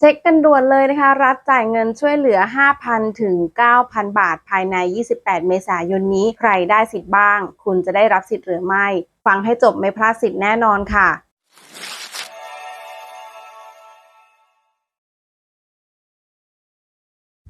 เช็คกันด่วนเลยนะคะ รัฐจ่ายเงินช่วยเหลือ 5,000 ถึง 9,000 บาทภายใน 28 เมษายนนี้ ใครได้สิทธิ์บ้าง คุณจะได้รับสิทธิ์หรือไม่ ฟังให้จบไม่พลาดสิทธิ์แน่นอนค่ะ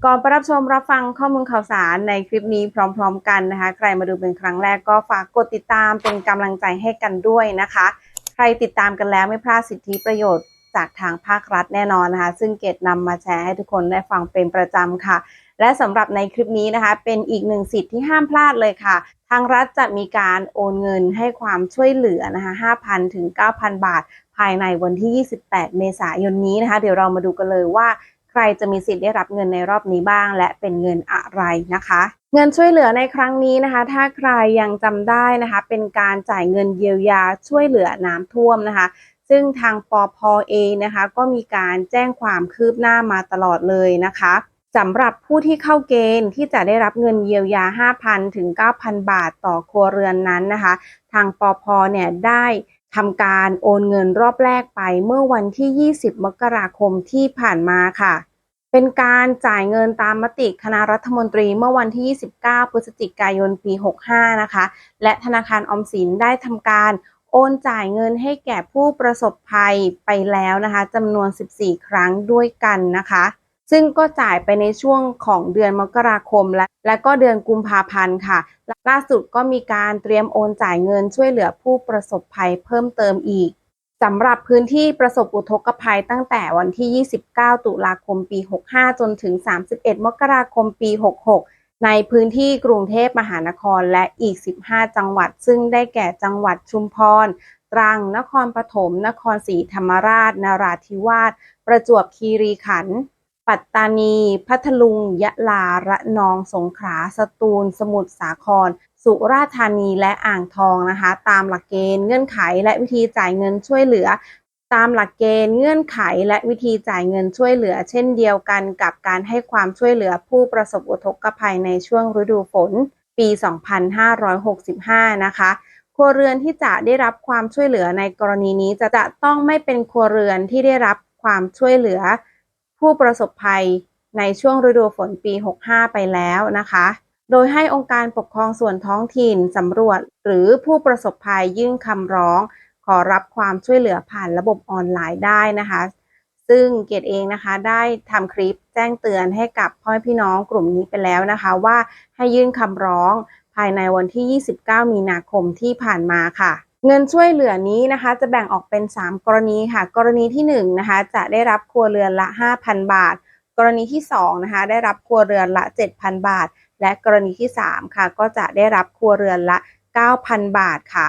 ก่อนไปรับชมรับฟังข้อมูลข่าวสารในคลิปนี้พร้อม ๆ กันนะคะ ใครมาดูเป็นครั้งแรกก็ฝากกดติดตามเป็นกำลังใจให้กันด้วยนะคะ ใครติดตามกันแล้วไม่พลาดสิทธิประโยชน์ จากทางภาครัฐแน่นอนนะคะ ซึ่งเกตนำมาแชร์ให้ทุกคนได้ฟังเป็นประจำค่ะ และสำหรับในคลิปนี้นะคะ เป็นอีกหนึ่งสิทธิ์ที่ห้ามพลาดเลยค่ะ ทางรัฐจะมีการโอนเงินให้ความช่วยเหลือนะคะ 5,000 ถึง 9,000 บาท ภายในวันที่ 28 เมษายนนี้นะคะ เดี๋ยวเรามาดูกันเลยว่า ใครจะมีสิทธิ์ได้รับเงินในรอบนี้บ้าง และเป็นเงินอะไรนะคะ เงินช่วยเหลือในครั้งนี้นะคะ ถ้าใครยังจำได้นะคะ เป็นการจ่ายเงินเยียวยาช่วยเหลือน้ำท่วมนะคะ ซึ่งทางปอพเองนะคะ ก็มีการแจ้งความคืบหน้ามาตลอดเลยนะคะสำหรับผู้ที่เข้าเกณฑ์ที่จะได้รับเงินเยียวยา 5,000 ถึง 9,000 บาทต่อครัวเรือนนั้นนะคะ ทางปอพเนี่ยได้ทำการโอนเงินรอบแรกไปเมื่อวันที่ 20 มกราคมที่ผ่านมาค่ะ เป็นการจ่ายเงินตามมติคณะรัฐมนตรีเมื่อวันที่ 29 พฤศจิกายน ปี 65 นะคะ และธนาคารออมสินได้ทำการโอนจ่ายเงินให้แก่ผู้ประสบภัยไปแล้วนะคะจำนวน 14 ครั้งด้วยกันนะคะ ซึ่งก็จ่ายไปในช่วงของเดือนมกราคมและและก็เดือนกุมภาพันธ์ค่ะ ล่าสุดก็มีการเตรียมโอนจ่ายเงินช่วยเหลือผู้ประสบภัยเพิ่มเติมอีก สำหรับพื้นที่ประสบอุทกภัยตั้งแต่วันที่ 29 ตุลาคมปี 65 จนถึง 31 มกราคมปี 66 ในพื้นที่กรุงเทพมหานครและอีก 15 จังหวัด ซึ่งได้แก่จังหวัดชุมพร ตรัง นครปฐม นครศรีธรรมราชนราธิวาส ประจวบคีรีขันธ์ ปัตตานี พัทลุง ยะลา ระนอง สงขลา สตูล สมุทรสาคร สุราษฎร์ธานีและอ่างทองนะคะ ตามหลักเกณฑ์เงื่อนไขและวิธีจ่ายเงินช่วยเหลือ ตามหลักเกณฑ์เงื่อนไขและวิธีจ่ายเงินช่วยเหลือ เช่นเดียวกันกับการให้ความช่วยเหลือผู้ประสบอุทกภัยในช่วงฤดูฝน ปี 2565 นะคะครัวเรือนที่จะได้รับความช่วยเหลือในกรณีนี้จะจะต้องไม่เป็นครัวเรือนที่ได้รับความช่วยเหลือ ผู้ประสบภัยในช่วงฤดูฝนปี 65 ไปแล้วนะคะ โดยให้องค์การปกครองส่วนท้องถิ่นสำรวจ หรือผู้ประสบภัยยื่นคำร้อง ขอรับความช่วยเหลือผ่านระบบออนไลน์ได้นะคะ ซึ่งเกดเองนะคะได้ทำคลิปแจ้งเตือนให้กับพ่อพี่น้องกลุ่มนี้ไปแล้วนะคะว่าให้ยื่นคำร้องภายในวันที่ 29 มีนาคมที่ผ่านมาค่ะ เงินช่วยเหลือนี้นะคะ จะแบ่งออกเป็น 3 กรณีค่ะ กรณีที่1นะคะจะได้รับครัวเรือนละ 5,000 บาท กรณีที่2นะคะได้รับครัวเรือนละ 7,000 บาท และกรณีที่ 3 ค่ะ ก็จะได้รับครัวเรือนละ 9,000 บาทค่ะ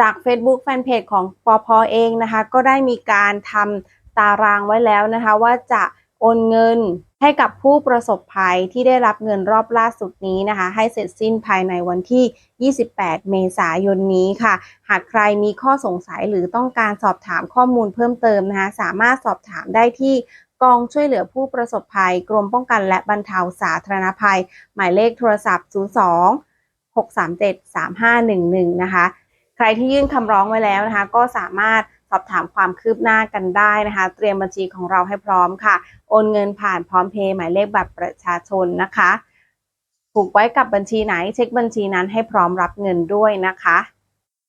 จาก Facebook Fanpage ของปอพอเองนะคะ ก็ได้มีการทำตารางไว้แล้วนะคะ ว่าจะโอนเงินให้กับผู้ประสบภัยที่ได้รับเงินรอบล่าสุดนี้นะคะ ให้เสร็จสิ้นภายในวันที่ 28 เมษายนนี้ค่ะ หากใครมีข้อสงสัยหรือต้องการสอบถามข้อมูลเพิ่มเติมนะคะ สามารถสอบถามได้ที่ กองช่วยเหลือผู้ประสบภัย กรมป้องกันและบรรเทาสาธารณภัย หมายเลขโทรศัพท์ 02 637 3511 นะคะ ใครที่ยื่นคำร้องไว้แล้วนะคะ ก็สามารถสอบถามความคืบหน้ากันได้นะคะ เตรียมบัญชีของเราให้พร้อมค่ะ โอนเงินผ่านพร้อมเพย์หมายเลขบัตรประชาชนนะคะ ผูกไว้กับบัญชีไหนเช็คบัญชีนั้นให้พร้อมรับเงินด้วยนะคะ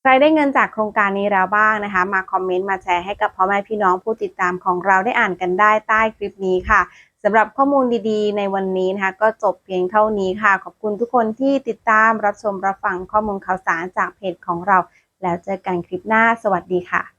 ใครได้เงินจากโครงการนี้แล้วบ้างนะคะ มาคอมเมนต์มาแชร์ให้กับพ่อแม่พี่น้องผู้ติดตามของเราได้อ่านกันได้ใต้คลิปนี้ค่ะสำหรับข้อมูลดีๆ ในวันนี้นะคะ ก็จบเพียงเท่านี้ค่ะ ขอบคุณทุกคนที่ติดตามรับชมรับฟังข้อมูลข่าวสารจากเพจของเรา แล้วเจอกันคลิปหน้า สวัสดีค่ะ